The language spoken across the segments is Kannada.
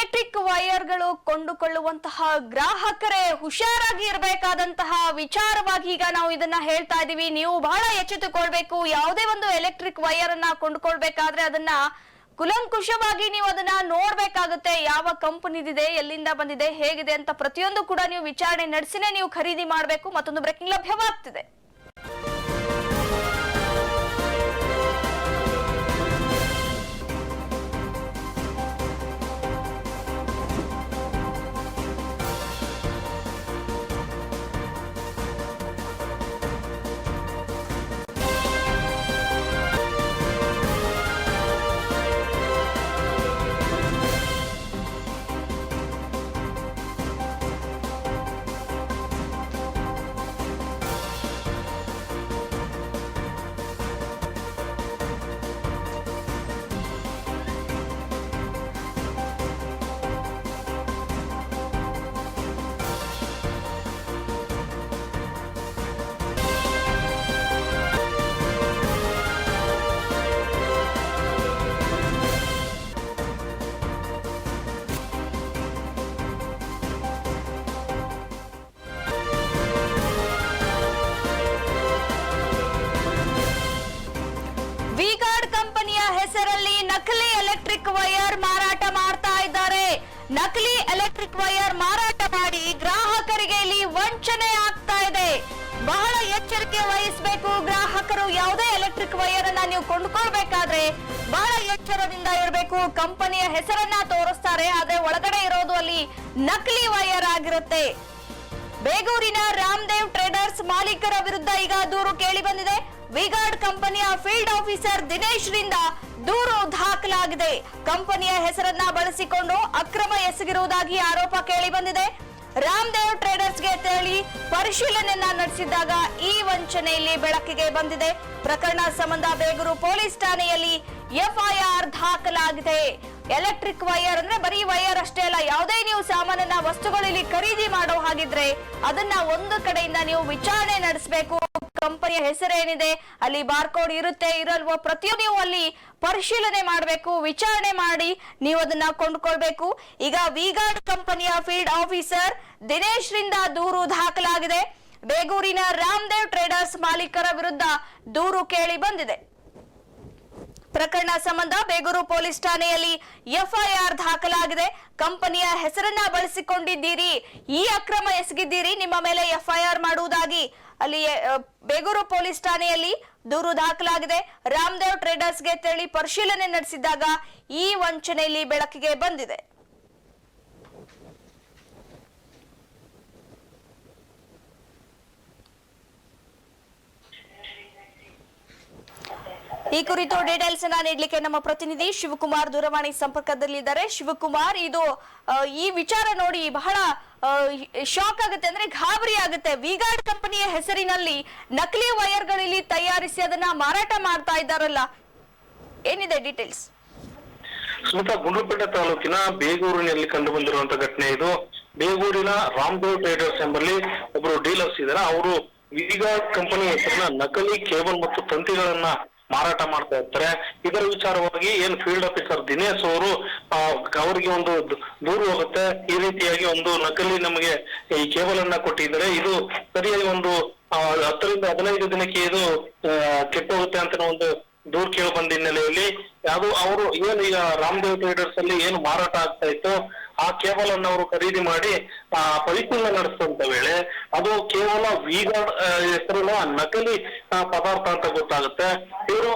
ಎಲೆಕ್ಟ್ರಿಕ್ ವೈರ್ಗಳು ಕೊಂಡುಕೊಳ್ಳುವಂತಹ ಗ್ರಾಹಕರೇ ಹುಷಾರಾಗಿ ಇರಬೇಕಾದಂತಹ ವಿಚಾರವಾಗಿ ಈಗ ನಾವು ಇದನ್ನ ಹೇಳ್ತಾ ಇದೀವಿ ನೀವು ಬಹಳ ಎಚ್ಚೆತ್ತುಕೊಳ್ಬೇಕು. ಯಾವುದೇ ಒಂದು ಎಲೆಕ್ಟ್ರಿಕ್ ವೈರ್ ಅನ್ನ ಕೊಂಡುಕೊಳ್ಬೇಕಾದ್ರೆ ಅದನ್ನ ಕುಲಂಕುಷವಾಗಿ ನೀವು ಅದನ್ನ ನೋಡ್ಬೇಕಾಗುತ್ತೆ. ಯಾವ ಕಂಪನಿದಿದೆ, ಎಲ್ಲಿಂದ ಬಂದಿದೆ, ಹೇಗಿದೆ ಅಂತ ಪ್ರತಿಯೊಂದು ಕೂಡ ನೀವು ವಿಚಾರಣೆ ನಡೆಸಿನೇ ನೀವು ಖರೀದಿ ಮಾಡಬೇಕು. ಮತ್ತೊಂದು ಬ್ರೇಕಿಂಗ್ ಲಭ್ಯವಾಗ್ತಿದೆ. ವೈರ್ ಮಾರಾಟ ಮಾಡ್ತಾ ಇದ್ದಾರೆ. ನಕಲಿ ಎಲೆಕ್ಟ್ರಿಕ್ ವೈರ್ ಮಾರಾಟ ಮಾಡಿ ಗ್ರಾಹಕರಿಗೆ ಇಲ್ಲಿ ವಂಚನೆ ಆಗ್ತಾ ಇದೆ. ಬಹಳ ಎಚ್ಚರಿಕೆ ವಹಿಸಬೇಕು. ಗ್ರಾಹಕರು ಯಾವುದೇ ಎಲೆಕ್ಟ್ರಿಕ್ ವೈರ್ ಅನ್ನ ನೀವು ಕೊಂಡ್ಕೊಳ್ಬೇಕಾದ್ರೆ ಬಹಳ ಎಚ್ಚರದಿಂದ ಇರಬೇಕು. ಕಂಪನಿಯ ಹೆಸರನ್ನ ತೋರಿಸ್ತಾರೆ. ಆದ್ರೆ ಒಳಗಡೆ ಇರೋದು ಅಲ್ಲಿ ನಕಲಿ ವೈರ್ ಆಗಿರುತ್ತೆ. ಬೇಗೂರಿನ ರಾಮದೇವ್ ಟ್ರೇಡರ್ಸ್ ಮಾಲೀಕರ ವಿರುದ್ಧ ಈಗ ದೂರು ಕೇಳಿ ಬಂದಿದೆ. ವಿಗಾರ್ಡ್ ಕಂಪನಿಯ ಫೀಲ್ಡ್ ಆಫೀಸರ್ ದಿನೇಶ್ ರಿಂದ ದೂರು ದಾಖಲಾಗಿದೆ. ಕಂಪನಿಯ ಹೆಸರನ್ನ ಬಳಸಿಕೊಂಡು ಅಕ್ರಮ ಎಸಗಿರುವುದಾಗಿ ಆರೋಪ ಕೇಳಿ ಬಂದಿದೆ ರಾಮದೇವ್ ಟ್ರೇಡರ್ಸ್ಗೆ ತೆರಳಿ ಪರಿಶೀಲನೆ ನಡೆಸಿದಾಗ ಈ ವಂಚನೆಯಲ್ಲಿ ಬೆಳಕಿಗೆ ಬಂದಿದೆ. ಪ್ರಕರಣ ಸಂಬಂಧ ಬೇಗೂರು ಪೊಲೀಸ್ ಠಾಣೆಯಲ್ಲಿ ಎಫ್ಐಆರ್ ದಾಖಲಾಗಿದೆ. ಎಲೆಕ್ಟ್ರಿಕ್ ವೈರ್ ಅಂದ್ರೆ ಬರೀ ವೈರ್ ಅಷ್ಟೇ ಅಲ್ಲ, ಯಾವುದೇ ನೀವು ಸಾಮಾನನ್ನ ವಸ್ತುಗಳು ಇಲ್ಲಿ ಖರೀದಿ ಮಾಡೋ ಹಾಗಿದ್ರೆ ಅದನ್ನ ಒಂದು ಕಡೆಯಿಂದ ನೀವು ವಿಚಾರಣೆ ನಡೆಸಬೇಕು. ಕಂಪನಿಯ ಹೆಸರೇನಿದೆ, ಅಲ್ಲಿ ಬಾರ್ಕೋಡ್ ಇರುತ್ತೆ, ಇರಲ್ವೋ ಪ್ರತಿಯೊಂದು ನೀವು ಅಲ್ಲಿ ಪರಿಶೀಲನೆ ಮಾಡಬೇಕು, ವಿಚಾರಣೆ ಮಾಡಿ ನೀವು ಅದನ್ನ ಕೊಂಡ್ಕೊಳ್ಬೇಕು. ಈಗ ವಿಗಾರ್ಡ್ ಕಂಪನಿಯ ಫೀಲ್ಡ್ ಆಫೀಸರ್ ದಿನೇಶ್ ರಿಂದ ದೂರು ದಾಖಲಾಗಿದೆ. ಬೇಗೂರಿನ ರಾಮದೇವ್ ಟ್ರೇಡರ್ಸ್ ಮಾಲೀಕರ ವಿರುದ್ಧ ದೂರು ಕೇಳಿ ಬಂದಿದೆ. ಪ್ರಕರಣ ಸಂಬಂಧ ಬೇಗೂರು ಪೊಲೀಸ್ ಠಾಣೆಯಲ್ಲಿ ಎಫ್ಐಆರ್ ದಾಖಲಾಗಿದೆ. ಕಂಪನಿಯ ಹೆಸರನ್ನ ಬಳಸಿಕೊಂಡಿದ್ದೀರಿ. ಈ ಅಕ್ರಮ ಎಸಗಿದ್ದೀರಿ. ನಿಮ್ಮ ಮೇಲೆ ಎಫ್ಐಆರ್ ಮಾಡುವುದಾಗಿ ಅಲ್ಲಿ ಬೇಗೂರು ಪೊಲೀಸ್ ಠಾಣೆಯಲ್ಲಿ ದೂರು ದಾಖಲಾಗಿದೆ. ರಾಮದೇವ್ ಟ್ರೇಡರ್ಸ್ಗೆ ತೆರಳಿ ಪರಿಶೀಲನೆ ನಡೆಸಿದಾಗ ಈ ವಂಚನೆಯಲ್ಲಿ ಬೆಳಕಿಗೆ ಬಂದಿದೆ. ಈ ಕುರಿತು ಡೀಟೇಲ್ಸ್ ಅನ್ನ ನೀಡಲಿಕ್ಕೆ ನಮ್ಮ ಪ್ರತಿನಿಧಿ ಶಿವಕುಮಾರ್ ದೂರವಾಣಿ ಸಂಪರ್ಕದಲ್ಲಿದ್ದಾರೆ. ಶಿವಕುಮಾರ್, ಇದು ಈ ವಿಚಾರ ನೋಡಿ ಬಹಳ ಶಾಕ್ ಆಗುತ್ತೆ ಅಂದ್ರೆ ಗಾಬರಿ ಆಗುತ್ತೆ. ವಿಗಾರ್ಡ್ ಕಂಪನಿಯ ಹೆಸರಿನಲ್ಲಿ ನಕಲಿ ವೈರ್ಗಳಲ್ಲಿ ತಯಾರಿಸಿ ಅದನ್ನ ಮಾರಾಟ ಮಾಡ್ತಾ ಇದ್ದಾರಲ್ಲ. ಏನಿದೆ ಡೀಟೇಲ್ಸ್ ಸ್ಮಿತಾ ಗುಂಡ್ಲುಪೇಟೆ ತಾಲೂಕಿನ ಬೇಗೂರಿನಲ್ಲಿ ಕಂಡು ಬಂದಿರುವಂತ ಘಟನೆ ಇದು. ಬೇಗೂರಿನ ರಾಮ್ದೇವ್ ಟ್ರೇಡರ್ಸ್ ಎಂಬಲ್ಲಿ ಒಬ್ರು ಡೀಲರ್ಸ್ ಇದ್ದಾರೆ ಅವರು ವಿಗಾರ್ಡ್ ಕಂಪನಿ ಹೆಸರಿನ ನಕಲಿ ಕೇಬಲ್ ಮತ್ತು ತಂತಿಗಳನ್ನ ಮಾರಾಟ ಮಾಡ್ತಾ ಇರ್ತಾರೆ. ಇದರ ವಿಚಾರವಾಗಿ ಏನ್ ಫೀಲ್ಡ್ ಆಫೀಸರ್ ದಿನೇಶ್ ಅವರು ಅವರಿಗೆ ಒಂದು ದೂರು ಹೋಗುತ್ತೆ. ಈ ರೀತಿಯಾಗಿ ಒಂದು ನಕಲಿ ನಮಗೆ ಈ ಕೇಬಲ್ ಅನ್ನ ಕೊಟ್ಟಿದ್ದಾರೆ. ಇದು ಸರಿಯಾಗಿ ಒಂದು ಹತ್ತರಿಂದ ಹದಿನೈದು ದಿನಕ್ಕೆ ಇದು ಕೆಟ್ಟೋಗುತ್ತೆ ಅಂತ ಒಂದು ದೂರ್ ಕೇಳಿ ಬಂದ ಹಿನ್ನೆಲೆಯಲ್ಲಿ. ಅದು ಅವರು ಏನು ಈಗ ರಾಮದೇವ್ ಟ್ರೇಡರ್ಸ್ ಅಲ್ಲಿ ಏನು ಮಾರಾಟ ಆಗ್ತಾ ಇತ್ತು. ಆ ಕೇಬಲ್ ಅನ್ನು ಅವರು ಖರೀದಿ ಮಾಡಿ ಆ ಪರಿಶೀಲನೆ ನಡೆಸಿದಂತ ವೇಳೆ ಅದು ಕೇವಲ ವಿಗಾರ್ಡ್ ಹೆಸರಿನ ನಕಲಿ ಪದಾರ್ಥ ಅಂತ ಗೊತ್ತಾಗುತ್ತೆ. ಇವರು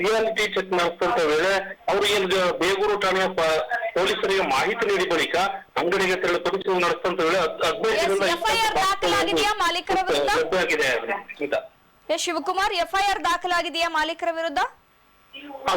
ರಿಯಾಲಿಟಿ ಚೆಕ್ ನಡೆಸಿದಂತ ವೇಳೆ ಅವರು ಏನ್ ಬೇಗೂರು ಠಾಣೆಯ ಪೊಲೀಸರಿಗೆ ಮಾಹಿತಿ ನೀಡಿ ಬಳಿಕ ಅಂಗಡಿಗೆ ತೆರಳಿ ಪರಿಶೀಲನೆ ನಡೆಸಿದಂತ ವೇಳೆ ಹದಿನೈದರಿಂದ ವಿರುದ್ಧ? ಎಸ್ ಶಿವಕುಮಾರ್ ಎಫ್ಐಆರ್ ದಾಖಲಾಗಿದೆಯಾ ಮಾಲೀಕರ ವಿರುದ್ಧ?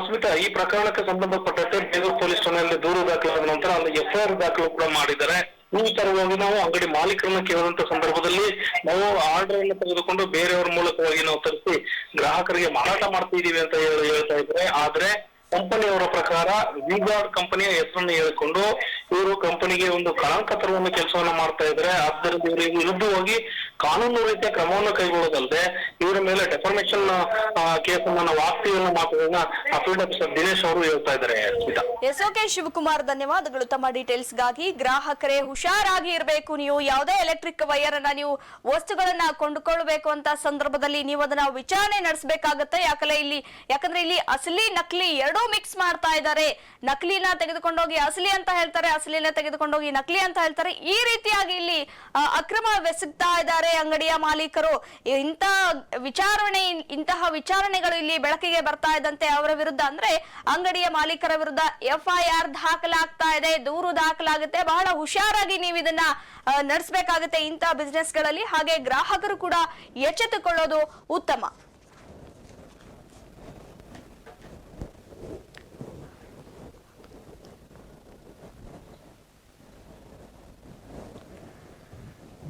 ಸ್ಮಿತಾ, ಈ ಪ್ರಕರಣಕ್ಕೆ ಸಂಬಂಧಪಟ್ಟಂತೆ ಬೇಗೂರು ಪೊಲೀಸ್ ಠಾಣೆಯಲ್ಲಿ ದೂರು ದಾಖಲಾದ ನಂತರ ಅಲ್ಲಿ ಎಫ್ಐಆರ್ ದಾಖಲು ಕೂಡ ಮಾಡಿದ್ದಾರೆ. ಈ ತರವಾಗಿ ನಾವು ಅಂಗಡಿ ಮಾಲೀಕರನ್ನ ಕೇಳುವಂತ ಸಂದರ್ಭದಲ್ಲಿ ನಾವು ಆರ್ಡರ್ ಅನ್ನು ತೆಗೆದುಕೊಂಡು ಬೇರೆಯವರ ಮೂಲಕವಾಗಿ ನಾವು ತರಿಸಿ ಗ್ರಾಹಕರಿಗೆ ಮಾರಾಟ ಮಾಡ್ತಾ ಇದೀವಿ ಅಂತ ಹೇಳಿ ಹೇಳ್ತಾ ಇದ್ರೆ ಆದ್ರೆ ಕಂಪನಿಯವರ ಪ್ರಕಾರ ವಿಗಾರ್ಡ್ ಕಂಪನಿಯ ಹೆಸರನ್ನು ಹೇಳಿಕೊಂಡು ಇವರು ಕಂಪನಿಗೆ ಒಂದು ಕಳಂಕ ತರುವಂತ ಕೆಲಸವನ್ನ ಮಾಡ್ತಾ ಇದ್ದಾರೆ. ಆದ್ದರಿಂದ ಇವರಿಗೆ ವಿರುದ್ಧವಾಗಿ ಕಾನೂನು ರೀತಿಯ ಕ್ರಮವನ್ನು ಕೈಗೊಳ್ಳೋದಲ್ಲದೆ ಇವರ ಮೇಲೆ ಡೆಫಾರ್ಮೇಶನ್ ಕೇಸ್ ಅನ್ನ ನಾವು ಅನ್ನೋ ಮಾತುಗಳನ್ನ ದಿನೇಶ್ ಅವರು ಹೇಳ್ತಾ ಇದ್ದಾರೆ ಎಸ್ ಓಕೆ ಶಿವಕುಮಾರ್, ಧನ್ಯವಾದಗಳು. ತಮ್ಮ ಡೀಟೇಲ್ಸ್ಗಾಗಿ ಗ್ರಾಹಕರೇ ಹುಷಾರಾಗಿ ಇರಬೇಕು. ನೀವು ಯಾವುದೇ ಎಲೆಕ್ಟ್ರಿಕ್ ವೈರ್ ಅನ್ನ ನೀವು ವಸ್ತುಗಳನ್ನ ಕೊಂಡುಕೊಳ್ಬೇಕು ಅಂತ ಸಂದರ್ಭದಲ್ಲಿ ನೀವು ಅದನ್ನ ವಿಚಾರಣೆ ನಡೆಸಬೇಕಾಗತ್ತೆ. ಯಾಕಂದ್ರೆ ಇಲ್ಲಿ ಯಾಕಂದ್ರೆ ಇಲ್ಲಿ ಅಸಲಿ ನಕಲಿ ಎರಡೂ ಮಿಕ್ಸ್ ಮಾಡ್ತಾ ಇದ್ದಾರೆ. ನಕಲಿನ ತೆಗೆದುಕೊಂಡೋಗಿ ಅಸಲಿ ಅಂತ ಹೇಳ್ತಾರೆ, ಅಸಲಿನ ತೆಗೆದುಕೊಂಡೋಗಿ ನಕಲಿ ಅಂತ ಹೇಳ್ತಾರೆ. ಈ ರೀತಿಯಾಗಿ ಇಲ್ಲಿ ಅಕ್ರಮ ಬೆಸಗ್ತಾ ಇದ್ದಾರೆ. ಅಂಗಡಿಯ ಮಾಲೀಕರು. ಇಂತಹ ವಿಚಾರಣೆ, ಇಂತಹ ವಿಚಾರಣೆಗಳು ಇಲ್ಲಿ ಬೆಳಕಿಗೆ ಬರ್ತಾ ಇದ್ದಂತೆ ಅವರ ವಿರುದ್ಧ ಅಂದ್ರೆ ಅಂಗಡಿಯ ಮಾಲೀಕರ ವಿರುದ್ಧ ಎಫ್ಐಆರ್ ದಾಖಲಾಗ್ತಾ ಇದೆ, ದೂರು ದಾಖಲಾಗುತ್ತೆ. ಬಹಳ ಹುಷಾರಾಗಿ ನೀವು ಇದನ್ನ ನಡೆಸಬೇಕಾಗುತ್ತೆ ಇಂತಹ ಬಿಸ್ನೆಸ್ಗಳಲ್ಲಿ ಹಾಗೆ ಗ್ರಾಹಕರು ಕೂಡ ಎಚ್ಚೆತ್ತುಕೊಳ್ಳೋದು ಉತ್ತಮ.